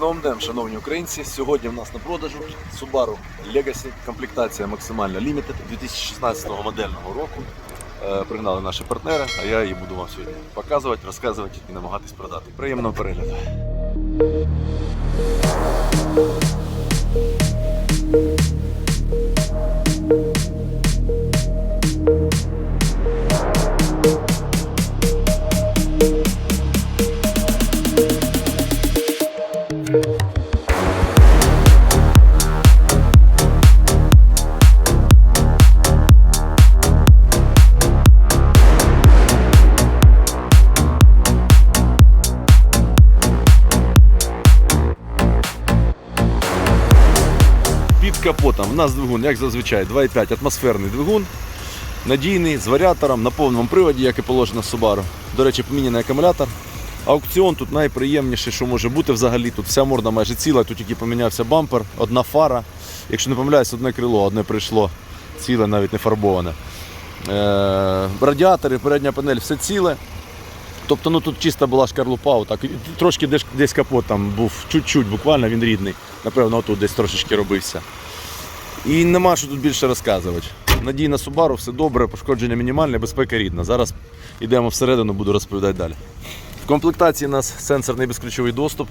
новим днем, шановні українці. Сьогодні в нас на продажу Subaru Legacy, комплектація максимальна Limited 2016 модельного року. Е, Пригнали наші партнери, а я її буду вам сьогодні показувати, розказувати і намагатись продати. Приємного перегляду. Капотом в нас двигун, як зазвичай, 2,5 атмосферний двигун. Надійний, з варіатором, на повному приводі, як і положено Subaru. До речі, поміняний акумулятор. Аукціон тут найприємніше, що може бути взагалі. Тут вся морда майже ціла, тут тільки помінявся бампер, одна фара. Якщо не помиляюсь, одне крило, одне прийшло ціле, навіть не фарбоване. Е, радіатори, передня панель, все ціле. Тобто ну, тут чиста була шкарлупа, отак. Трошки десь, десь капот там був чуть-чуть, буквально він рідний. Напевно, отут десь трошечки робився. І нема що тут більше розказувати. Надійна Subaru, все добре, пошкодження мінімальне, безпека рідна. Зараз йдемо всередину, буду розповідати далі. В комплектації у нас сенсорний безключовий доступ.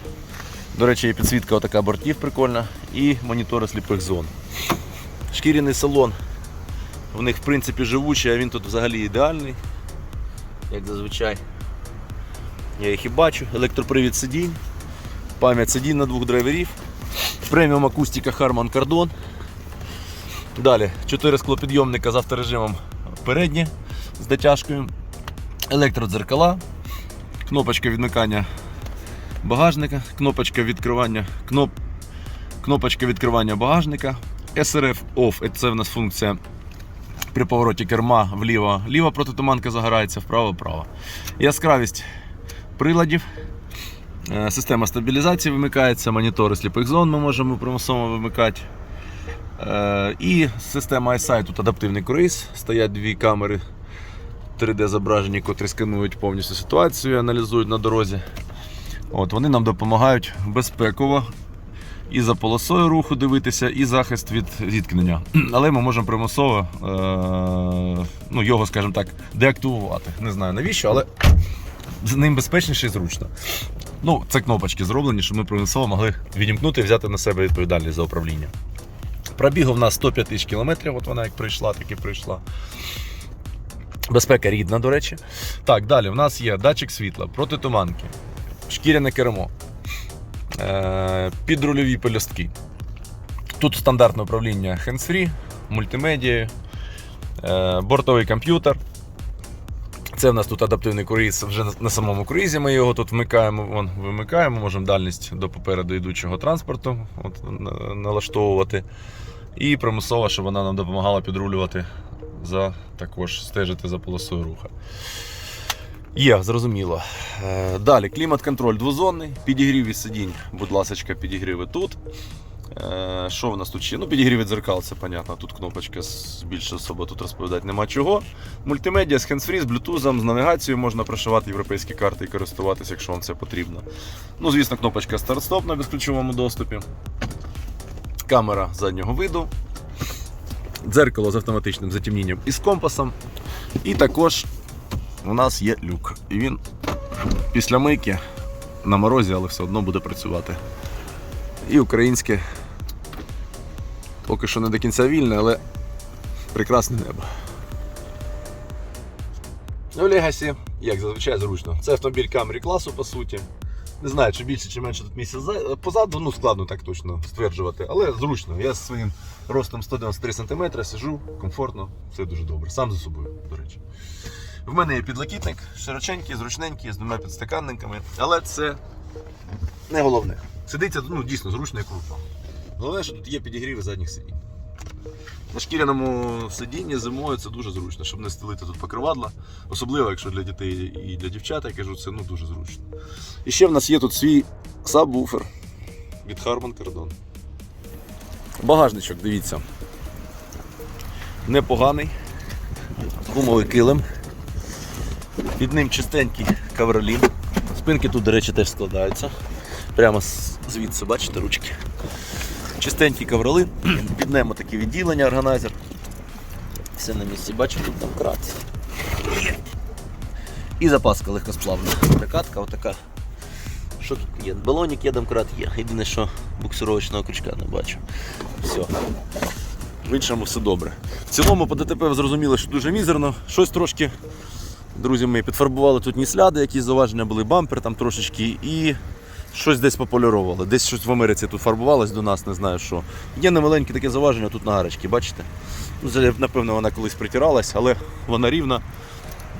До речі, є підсвітка отака бортів прикольна і монітори сліпих зон. Шкіряний салон. В них в принципі живучий, а він тут взагалі ідеальний. Як зазвичай. Я їх і бачу. Електропривід сидінь, пам'ять сидінь на двох драйверів, преміум акустика Harman Kardon. Далі 4 склопідйомника з авторежимом передні з дотяжкою, електродзеркала, кнопочка відмикання багажника, кнопочка відкривання, кноп, кнопочка відкривання багажника, SRF OFF, це в нас функція при повороті керма вліво, ліва протитуманка загорається, вправо-право. Яскравість приладів. Е, Система стабілізації вимикається, монітори сліпих зон ми можемо примусово вимикати. Е, І система iSight, тут адаптивний круїз. Стоять дві камери 3D зображені, котрі сканують повністю ситуацію, аналізують на дорозі. От, Вони нам допомагають безпеково і за полосою руху дивитися, і захист від зіткнення. Але ми можемо примусово е, ну, його, скажімо так, деактивувати. Не знаю навіщо, але з ним безпечніше і зручно. Ну, це кнопочки зроблені, щоб ми примусово могли відімкнути і взяти на себе відповідальність за управління. Пробігу в нас 105 тисяч кілометрів, от вона як прийшла, так і прийшла. Безпека рідна, до речі. Так, далі в нас є датчик світла, протитуманки, шкіряне кермо, е- підрульові пелюстки. Тут стандартне управління hands-free, мультимедією, е- бортовий комп'ютер. Це в нас тут адаптивний круїз вже на- самому круїзі. Ми його тут вмикаємо, вон, вимикаємо, можемо дальність до попереду йдучого транспорту от, налаштовувати. І примусово, щоб вона нам допомагала підрулювати за також стежити за полосою руху. Є, зрозуміло. Е, Далі клімат-контроль двозонний, підігрів від сидінь, будь ласка, підігріви тут. Е, Що в нас тут ще? Ну, підігрів від зеркал, це понятно. Тут кнопочка більше особо тут розповідати нема чого. Мультимедіа з hands-free, з блютузом, з навігацією можна прошивати європейські карти і користуватися, якщо вам це потрібно. Ну, звісно, кнопочка старт-стоп на безключовому доступі. Камера заднього виду. Дзеркало з автоматичним затемнінням і з компасом. І також у нас є люк. І він після мийки на морозі, але все одно буде працювати. І українське поки що не до кінця вільне, але прекрасне небо. Ну, Legacy, як зазвичай, зручно. Це автомобіль камері класу, по суті. Не знаю, чи більше, чи менше тут місця позаду, ну складно так точно стверджувати, але зручно. Я з своїм ростом 193 см сижу комфортно, все дуже добре. Сам за собою, до речі. В мене є підлокітник, широченький, зручненький, з двома підстаканниками, але це не головне. Сидиться ну, дійсно зручно і круто. Головне, що тут є підігріви задніх сидінь. На шкіряному сидінні зимою це дуже зручно, щоб не стелити тут покривадла. Особливо, якщо для дітей і для дівчат, я кажу, це ну, дуже зручно. І ще в нас є тут свій сабвуфер від Harman Kardon. Багажничок, дивіться. Непоганий. Гумовий килим. Під ним чистенький кавролін. Спинки тут, до речі, теж складаються. Прямо Звідси, бачите, ручки. Чистенькі ковроли, піднемо такі відділення, органайзер. Все на місці, бачимо, тут там крат. І запаска легкосплавна. Прикатка отака. Що тут є? Балонік є, домкрат є. Єдине, що буксировочного крючка не бачу. Все. В іншому все добре. В цілому по ДТП ви зрозуміли, що дуже мізерно. Щось трошки, друзі мої, підфарбували тут ні сляди, якісь зауваження були, бампер там трошечки і щось десь пополіровували. Десь щось в Америці тут фарбувалось до нас, не знаю що. Є немаленьке таке зауваження тут на гарочці, бачите? Ну, напевно, вона колись притиралась, але вона рівна.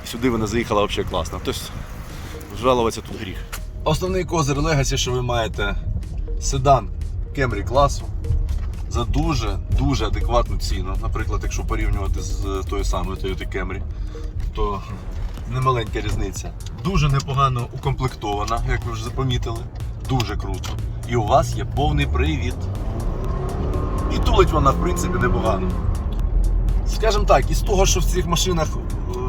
Сюди вона заїхала взагалі класно. Тобто жалуватися тут гріх. Основний козир Legacy, що ви маєте седан Camry класу за дуже дуже адекватну ціну. Наприклад, якщо порівнювати з тою самою Toyota Camry, то немаленька різниця. Дуже непогано укомплектована, як ви вже запомітили. Дуже круто. І у вас є повний привід. І тулить вона, в принципі, непогано. Скажімо так, із того, що в цих машинах, е,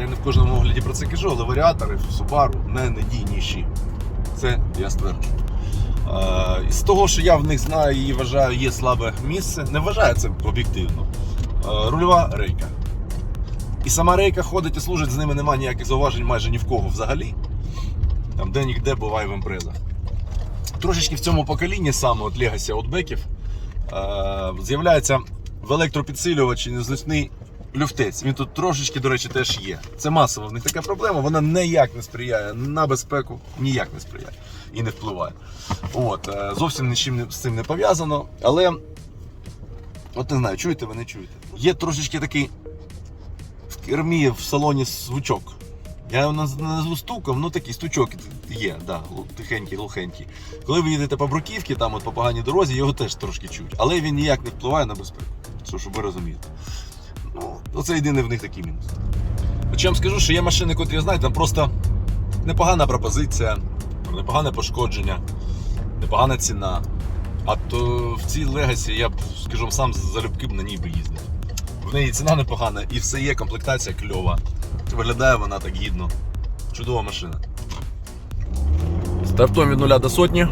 я не в кожному огляді про це кажу, але варіатори в Subaru найнадійніші. Це я стверджую. Е, З того, що я в них знаю і вважаю, є слабе місце, не вважаю це об'єктивно. Е, Рульова рейка. І сама рейка ходить і служить, з ними немає ніяких зауважень майже ні в кого взагалі. Там де-нігде буває в імпрезах. Трошечки в цьому поколінні саме от Legacy Outback'ів е, з'являється в електропідсилювачі незначний люфтець. Він тут трошечки, до речі, теж є. Це масово в них така проблема, вона ніяк не сприяє на безпеку, ніяк не сприяє і не впливає. От, е, зовсім нічим з цим не пов'язано. Але, от не знаю, чуєте ви не чуєте. Є трошечки такий кермі в салоні звучок. Я його назву стуком, ну такий стучок є, да, тихенький, глухенький. Коли ви їдете по бруківці, там от по поганій дорозі, його теж трошки чуть. Але він ніяк не впливає на безпеку. Що, щоб ви розуміли. Ну, оце єдиний в них такий мінус. Хоча я вам скажу, що є машини, котрі, знаєте, там просто непогана пропозиція, непогане пошкодження, непогана ціна. А то в цій Легасі я б, скажу вам, сам залюбки б на ній би їздив. В неї ціна непогана і все є, комплектація кльова. Виглядає вона так гідно. Чудова машина. Стартуємо від нуля до сотні.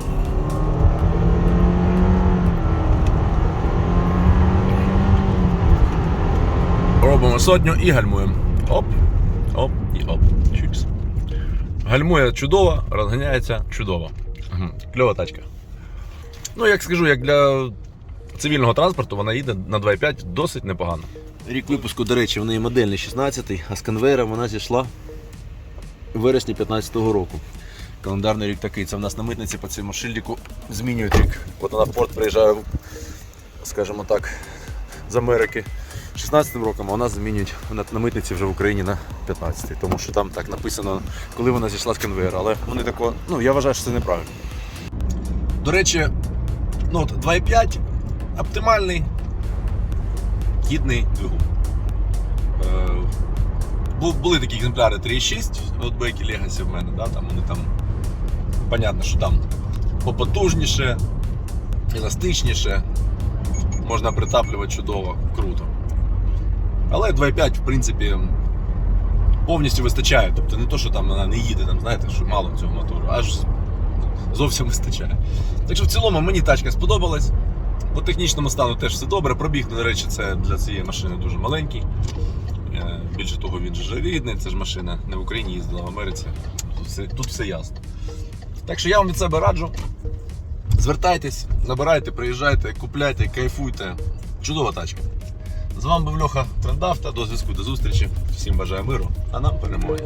Робимо сотню і гальмуємо. Оп, оп і оп. Чікс. Гальмує чудово, розганяється чудово. Кльова тачка. Ну, як скажу, як для цивільного транспорту вона їде на 2,5 досить непогано. Рік випуску, до речі, в неї модельний 16-й, а з конвейера вона зійшла у вересні 15-го року. Календарний рік такий. Це в нас на митниці по цьому шильдику змінюють рік. От вона в порт приїжджає, скажімо так, з Америки 16-м роком, а нас змінюють на, митниці вже в Україні на 15-й. Тому що там так написано, коли вона зійшла з конвейера. Але вони тако, ну я вважаю, що це неправильно. До речі, ну от 2,5 оптимальний гідний двигун. Е, були такі екземпляри 3,6 от Бекі Legacy в мене, да, там вони там. Понятно, що там попотужніше, еластичніше, можна притаплювати чудово, круто. Але 2,5, в принципі, повністю вистачає. Тобто не то, що там вона не їде, там, знаєте, що мало цього мотору, аж зовсім вистачає. Так що в цілому мені тачка сподобалась. По технічному стану теж все добре. Пробіг, до речі, це для цієї машини дуже маленький. Е, Більше того, він же рідний, це ж машина не в Україні їздила, в Америці. Тут все, тут все ясно. Так що я вам від себе раджу. Звертайтесь, набирайте, приїжджайте, купляйте, кайфуйте. Чудова тачка. З вами був Льоха Трендавта. До зв'язку, до зустрічі. Всім бажаю миру, а нам перемоги.